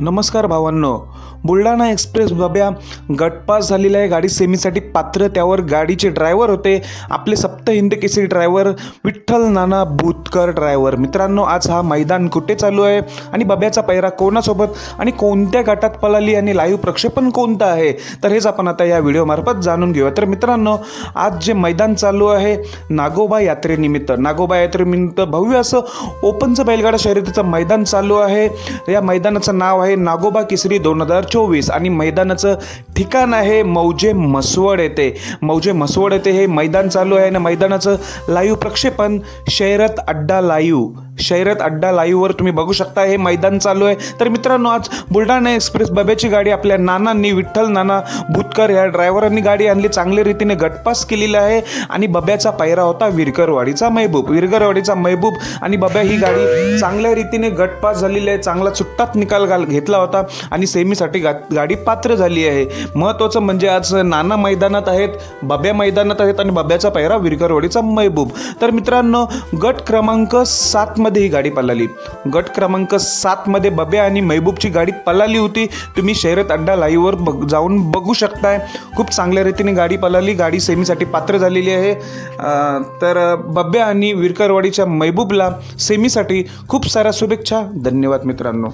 नमस्कार भावांनो. बुलढाणा एक्सप्रेस बब्या गटपास झालेला आहे गाडी सेमीसाठी पात्र. त्यावर गाडीचे ड्रायव्हर होते. आपले सप्त हिंद केसरी ड्रायव्हर विठ्ठल नाना भूतकर ड्रायव्हर. मित्रांनो आज हा मैदान कुठे चालू आहे? आणि बब्याचा पैरा कोणासोबत? आणि कोणत्या गटात पळाली आणि लाईव्ह प्रक्षेपण कोणतं आहे? तर हेच आपण आता या व्हिडिओमार्फत जाणून घेऊया. तर मित्रांनो आज जे मैदान चालू आहे नागोबा यात्रेनिमित्त. नागोबा यात्रेनिमित्त भव्य असं ओपनचं बैलगाडा शर्यतीचं मैदान चालू आहे. या मैदानाचं नाव आहे नागोबा केसरी दोन हजार चोवीस आणि मैदानाचं ठिकाण आहे मौजे मसवड येथे. मौजे मसवड येथे हे मैदान चालू आहे आणि मैदानाचं लाईव्ह प्रक्षेपण शैरत अड्डा लाईव्ह. शैरत अड्डा लाईव्हवर तुम्ही बघू शकता हे मैदान चालू आहे. तर मित्रांनो आज बुलढाणा एक्सप्रेस बब्याची गाडी आपल्या नानांनी विठ्ठल नाना भूतकर या ड्रायव्हरांनी गाडी आणली. चांगल्या रीतीने गटपास केलेला आहे आणि बब्याचा पायरा होता विरकरवाडीचा महबूब. विरकरवाडीचा महबूब आणि बब्या ही गाडी चांगल्या रीतीने गटपास झालेली आहे. चांगला सुट्टात निकाल घाल घेतला होता आणि सेमीसाठी गा गाडी पात्र झाली आहे. महत्त्वाचं म्हणजे आज नाना मैदानात आहेत बब्या मैदानात आहेत आणि बब्याचा पायरा विरकरवाडीचा महबूब. तर मित्रांनो गट क्रमांक सातमध्ये ही गाडी पलाली गट क्रमांक सातमध्ये बब्या आणि महबूबची गाडी पलाली होती. तुम्ही शहरात अड्डा लाईव्हवर बघ जाऊन बघू शकताय. खूप चांगल्या रीतीने गाडी पलाली गाडी सेमीसाठी पात्र झालेली आहे. तर बब्या आणि विरकरवाडीच्या महबूबला सेमीसाठी खूप साऱ्या शुभेच्छा. धन्यवाद मित्रांनो.